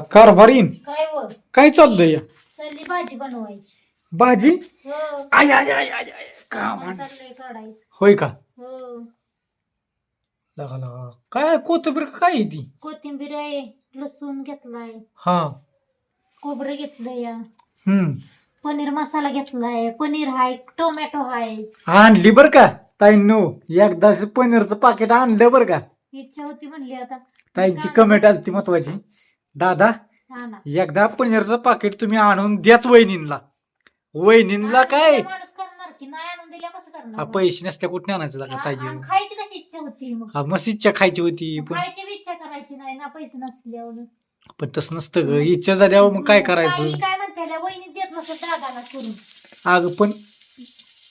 कारभारीन? काय व? काय चाललंय या? चालली भाजी बनवायची. भाजी? हो. आय आय आय आय आय का म्हण चाललंय काढायचं. होय का? हो. लगा लगा. काय कोथिंबीर काय आहे ती? कोथिंबीर आहे लसूण घेतलाय. हा. खोबरं घेतलंय या. हम्म. पनीर मसाला घेतलाय. पनीर हाय टोमॅटो हाय. आणली बर का? ताईंनो एकदाच पनीरचं पाकिट आणलं बर का? इच्छा होती म्हणली आता. ताईंची कमेंट आली ती महत्वाची. दादा हा ना. एकदा पनीरचं पाकिट तुम्ही आणून द्याच वहिनींना वहिनींना काय? आणून दिलं माणूस करणार की नाही आणून दिल्या कसं हा, पैसे नसल्या कुठे आणायचं लागा आ- ताई? आ- खायची कशी इच्छा होती मग? हा मस्त खायची होती पण खायची बी इच्छा करायची नाही ना पैसे नसल्यावर. पण तसं नसतं ग. इच्छा झाल्यावर मग काय करायचं? ताई काय म्हणते वहिनी देत नसत दादाला करून. अगं पण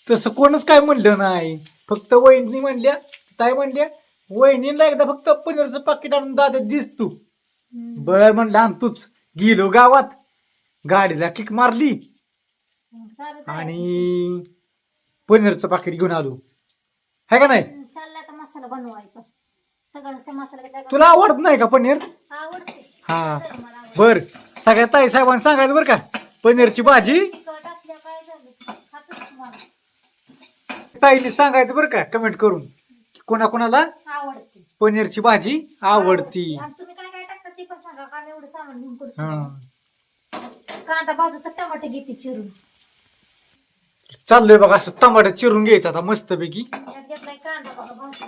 तसं कोणच काय म्हणलं नाही. फक्त वहिनी म्हणल्या ताई म्हणल्या वहिनीला एकदा फक्त पनीरचं पाकिट आणून दादा दिस तू. बर म्हणलं आणतोच. गेलो गावात. गाडीला किक मारली. आणि पनीरचं पाकिट घेऊन आलो. है का नाही? हम्म, चालला आता मसाला बनवायचा. सगळं मसाला घेतला का? तुला आवडत नाही का पनीर? आवडते. हा. बर. सगळ्या ताई साहेबांना सांगायचं बरं का. पनीरची भाजी. ताईने सांगायचं बरं का कमेंट करून. कोणा कोणाला आवडते. पनीरची भाजी आवडती. काल एवढं सामान घेऊन करतो कांदा भाजूचा टमाटे घेते चिरून. चाललोय बघा असं टमाटर चिरून घ्यायचं आता मस्तपैकी. यात घेतलाय कांदा बघा भाजून.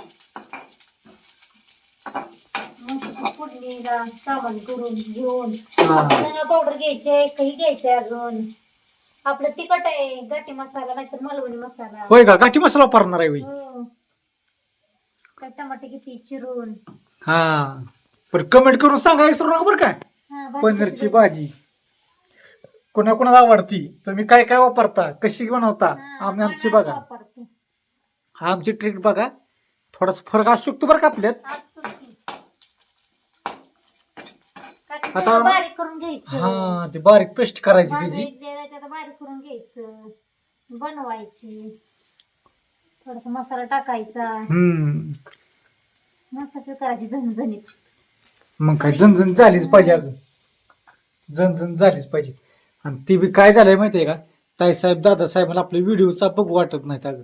मस्त फोडणीला सामान करून घेऊन. हा. पावडर घ्यायचे काही घ्यायचे अजून. आपलं तिखट आहे गाठी मसाला नाहीतर मालवणी मसाला. होय का? गाठी मसाला वापरणार आहे होय. हो. काय टमाटे किती चिरून. हा. पण कमेंट करून सांगा विसरू नका बरं का हा, भाजी पनीरची भाजी. कोणा कोणाला आवडती? तुम्ही काय काय वापरता? कशी बनवता? हा, आम्ही आमची बघा. वापरते. आमची ट्रिक बघा. थोडासा फरक असू शकतो बरं का आपल्यात? असतोच की. काय ते आता- सगळं बारीक करून घ्यायचं? हा ते बारीक पेस्ट करायची भाजी त्याची. एक द्यायला त्याला बारीक करून घ्यायचं. बनवायची. थोडासा मसाला टाकायचा. हम्म. मस्त करायची झणझणीत. मग काय जनजन झालीच पाहिजे अगं. जनजन झालीच पाहिजे. आणि ती बी काय झालंय माहितीये का? ताईसाहेब दादासाहेबांना आपल्या व्हिडिओचा बघू वाटत नाहीत अगं.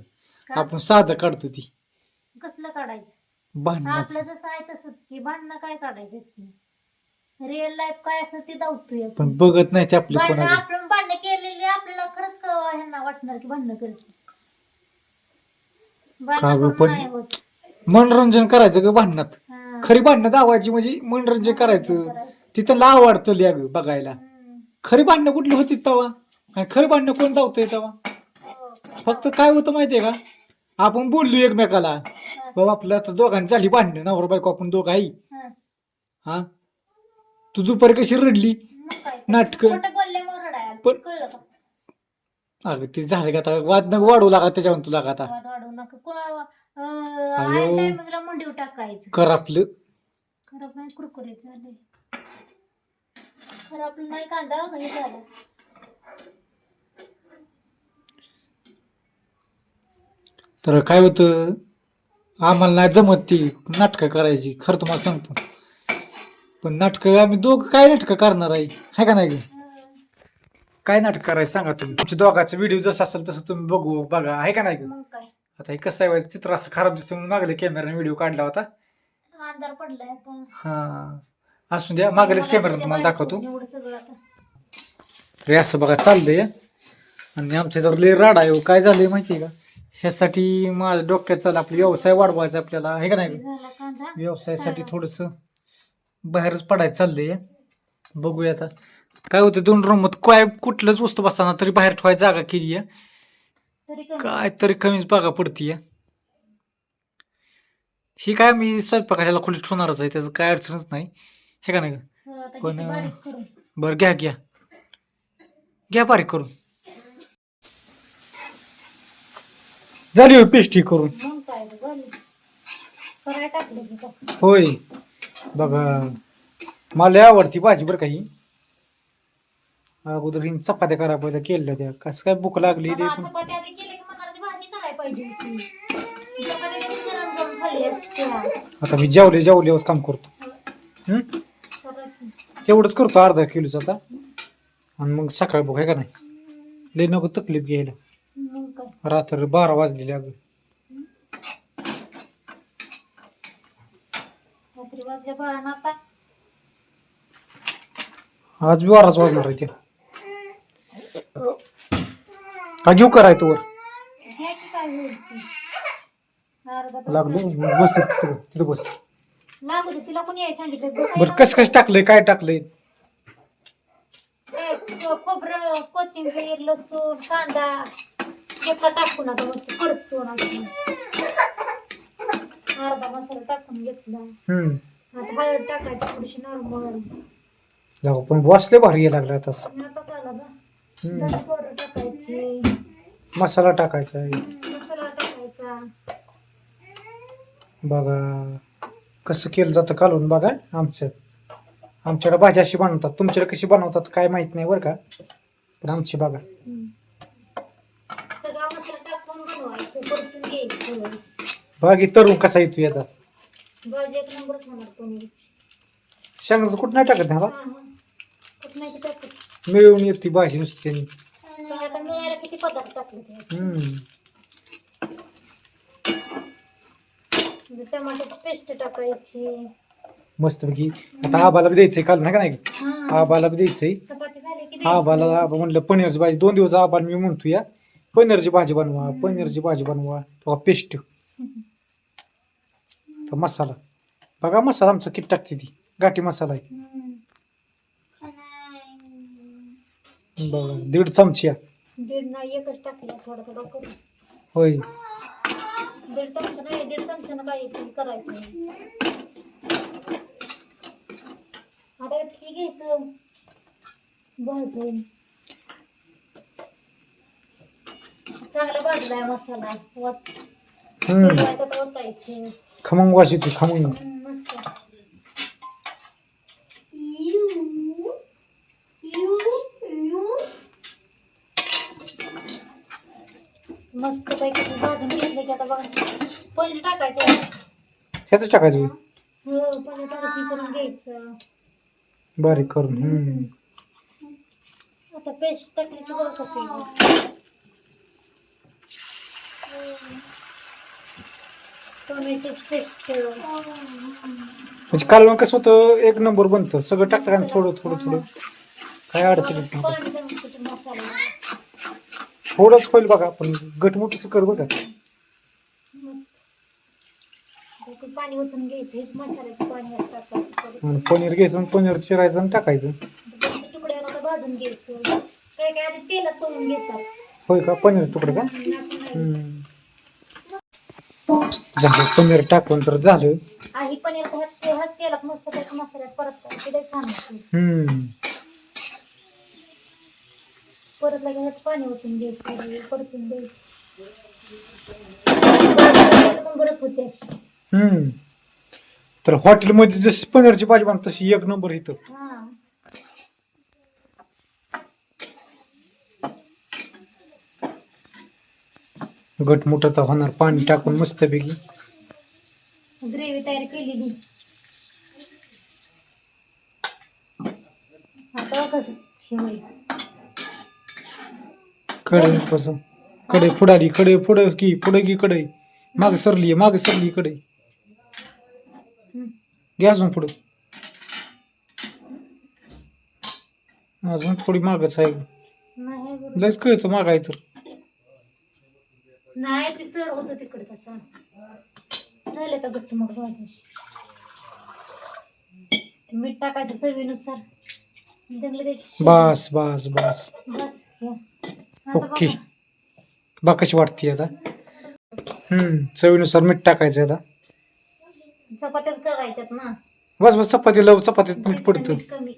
का? आपण साधं काढतो ती. कसलं काढायचं? भांडणाच आपलं जसं आहे तसंच की भांडणं काय काढायचं रिअल लाईफ काय असं ते दावतोय आपण. पण बघत नाही ते आपले भांडणं कोणाला. आपण भांडणं केलेली आपल्याला खरंच कळवा ह्यांना वाटणार की भांडणं करते का भांडणं गं, करून पण- नाही होत. मनोरंजन करायचं ग भांडणात. खरी भांडणं दावायची म्हणजे मनोरंजन करायचं. तिथं ला आवडतं लिया बघायला. खरी भांडणं कुठली होती तवा आणि खरी भांडणं कोण धावतोय तवा हो. फक्त काय होतं माहितीये का आपण बोललो एकमेकाला. बाबा आपलं आता दोघांची झाली भांडणं नवरा बायको आपण दोघं आई हा. तू दुपारी कशी रडली. नाटकं. पण- अगं ते झालं का आता वाद वाढवू लागा त्याच्यावर तुला का आता टायमिंगला मुंडीव टाकायचं. कर आपलं. खराब नाही कुरकुरीत झाले खरं आपलं नाही कांदा हे झालं. तर काय होतं आम्हाला नाही जमत ती नाटकं करायची खरं तुम्हाला सांगतो. पण नाटकं आम्ही दोघं काय नाटकं करणार आहे? हाय का नाही? ग? काय नाटक करायचं सांगा तुम्ही? तुमच्या दोघांचा व्हिडिओ जसं असेल तसं तुम्ही बघू बघा. आहे का नाही? ग? मग काय? आता हे कसं आहे चित्र असं खराब दिसतं म्हणून मागले कॅमेराने व्हिडिओ काढला होता. अंधार पडलाय आता हा. असू द्या मागलेच कॅमेरा तुम्हाला दाखवतो. एवढं सगळं आता. रे असं बघा चाललंय. आणि आमच्या तर लय राड आहे हो. काय झालंय माहितीये का? ह्यासाठी माझ्या डोक्यात चाललं आपला व्यवसाय वाढवायचा आपल्याला. आहे का नाही? ग? झाला कांदा. व्यवसायासाठी थोडस बाहेरच पडायचं चाललंय. बघूया आता. काय होतं दोन रूमात काय कुठलंच वस्तू बसताना तरी बाहेर ठेवायची जागा केली आहे तरी कमी. काय तरी कमीच बागा पडतीय ही काय मी स्वयंपाकाला खोली ठेवणारच आहे त्याचं काय अडचणच नाही. हे का नाही? हो, आता पण, किती बारीक करून. बरं घ्या घ्या. घ्या बारीक करून. झाली हो पेस्टी करून. मग काय गं, झाली. करायला टाकलं की का होय. बघा मला लय आवडती भाजी बरं काही अगोदर हिने चपात्या करायला पाहिजे केल्या त्या कसं काय भूक लागली रे पण. चपाती आधी केली की मला ती भाजी करायला पाहिजे होती. चपाती कधी गरम गरम खाल्ली असत्या. आता मी जेवले जेवल्यावर काम करतो. हम्म? तेवढंच करतो अर्धा किलोचं आता. आणि मग सकाळी बघ आहे का नाही? लय नको तकलीफ घ्यायला. मग काय? रात्र बारा वाजलेले अगं. रात्री वाजल्या बारा ना आता. आज बी बाराच वाजणार आहे ते. का घेऊ कराय तू वर? घ्या की काय होईल ते. अर्धा तास लागलो? बस तिथं तिथं बस. लागू दे तिला कोणी यायला सांगितलं बसायला बरं कसं कसं टाकलंय? काय टाकलंय? ए, खो- खोबरं कोथिंबीर लसूण कांदा घेतला टाकून आता मस्त परतून असं. अर्धा मसाला टाकून घेतला हम्म. आता हळद टाकायची थोडीशी नॉर्मल पण बसले भारी यायला लागला आता आता झाला बा टाकायची मसाला टाकायचा आहे. मसाला टाकायचा. बघा कसं केलं जातं कालवून बघा आमचं. आमच्याकडे भाजी अशी बनवतात. तुमच्याकडे कशी बनवतात काय माहीत नाही बरं का? पण आमची बघा. सगळा मसाला टाकून बनवायचं परतून घ्यायचं. बागी तरुण कसा येतो याचा? भाजी एक नंबरच होणार पनीरची शेंगाचं कुठं नाही टाकत हा, हा. कुठं नाही ते टाकत. मिळून येते भाजी नुसती. पण आता मिळायला किती पदार्थ टाकले ते हम्म. म्हणजे टमाट्याची पेस्ट टाकायची मस्तपैकी. आता आबाला बी द्यायचंय काल नाही का नाही? हा. आबाला बी द्यायचंय. चपाती झाली की आबाला द्यायची. आबा म्हणलं पनीरची भाजी दोन दिवस आबाला मी म्हणतो या पनीरची भाजी बनवा पनीरची भाजी बनवा तो पेस्ट तो मसाला. बघा मसाला आमचा किती टाकते ती. गाठी मसाला आहे. हम्म. बघा दीड चमची दीड नाही एकच टाकलं थोडं थोडं करून होय. दीड चमचा नाही दीड चमच्यानं काय ते करायचं. आता हे घ्यायचं. भाजून. चांगला भाजला आहे मसाला वत. हम्म. फिरवायचा तर ओतायचे खमंग येते खमंग. मस्त. मस्त पैकी भाजून घेतलं की आता बघा. पनीर टाकायचं. ह्याच टाकायचं. हो पनीर थोडंसं करून घ्यायचं. बारीक करून हम्म. आता पेस्ट टाकली की बघ कसं आहे. टोमॅटोची पेस्ट म्हणजे कालवण कसं होतं एक नंबर बनतं. सगळं टाकतं आणि थोडं थोडं थोडं. काय अडचण येत नाही पाणी टाकून मसाला. थोडंच होईल बघा पण गटमुटीचं कर बघा पाणी ओतून घ्यायचं हेच मसाल्याचं पाणी टाकायचं. आणि पनीर घ्यायचं आणि पनीर चिरायचं आणि टाकायचं. त्याचे तुकडे आता भाजून घ्यायचं. काय काय आधी तेलात तळून घेतात. होय का? पनीर तुकडे का. हम्म. झालं पनीर टाकून तर झालं. आणि पनीर तेलात मस्त त्याच्या मसाल्यात परत लय छान होते हम्म. परत लगे ह्यात पाणी ओतून घ्यायचं परतून द्यायचं पण बरंच होते अशी. हम्म. तर हॉटेलमध्ये जशी पनीरची भाजी बनते तशी एक नंबर इथं. हा. गटमुट तर होणार पाणी टाकून मस्तपैकी. ग्रेव्ही तयार केलेली. आता कसं हे होईल कढई कसं कढई फुडाली कढई पुढं की पुढं की कढई माग सरली माग सरली कढई हम्म. घ्या अजून पुढं. अजून थोडी मागच आहे. लयच कळतं माग आहे तर. नाही ते चढ होतं तिकडे तसं. झालं का गट्ट मग भाजी? मीठ टाकायचं चवीनुसार. बस बस बस. बस ओके. बा कशी वाटते आता. हम्म चवीनुसार मीठ टाकायचं आता. चपात्याच करायच्यात ना. बस बस चपाती लव चपातीत मीठ पडतं. मीठ कमी.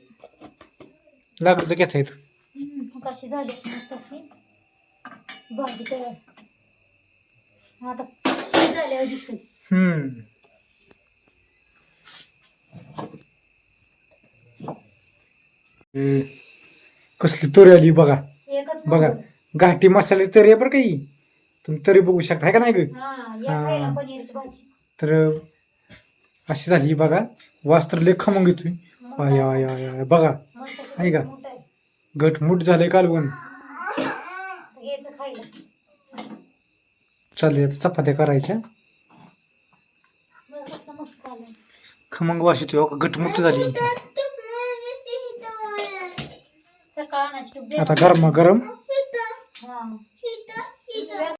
लागलं तर घेता येतं. हम्म, कशी झाली मस्त अशी भाजी तयार. आता कशी झाल्यावर दिसेल. हम्म. कसली तरी आली बघा. एकच बघा. नंबर. घाटी मसाले तरी आहे बरं काही तुम्ही तरी बघू शकता है का नाही ग हा या हा. खायला पनीरची भाजी. तर अशी झाली बघा. वास तर लय खमंग येतोय. मग आय आय आय आय बघा. तसं आहे का? मोठं आहे. गटमुट झाले कालवण. आता घ्यायचं खायला. चालले आता चपात्या करायच्या. मस्त. खमंग वाशी तू झाली. सकाळ आणायची. टूप दे. आता गरमा गरम. हा.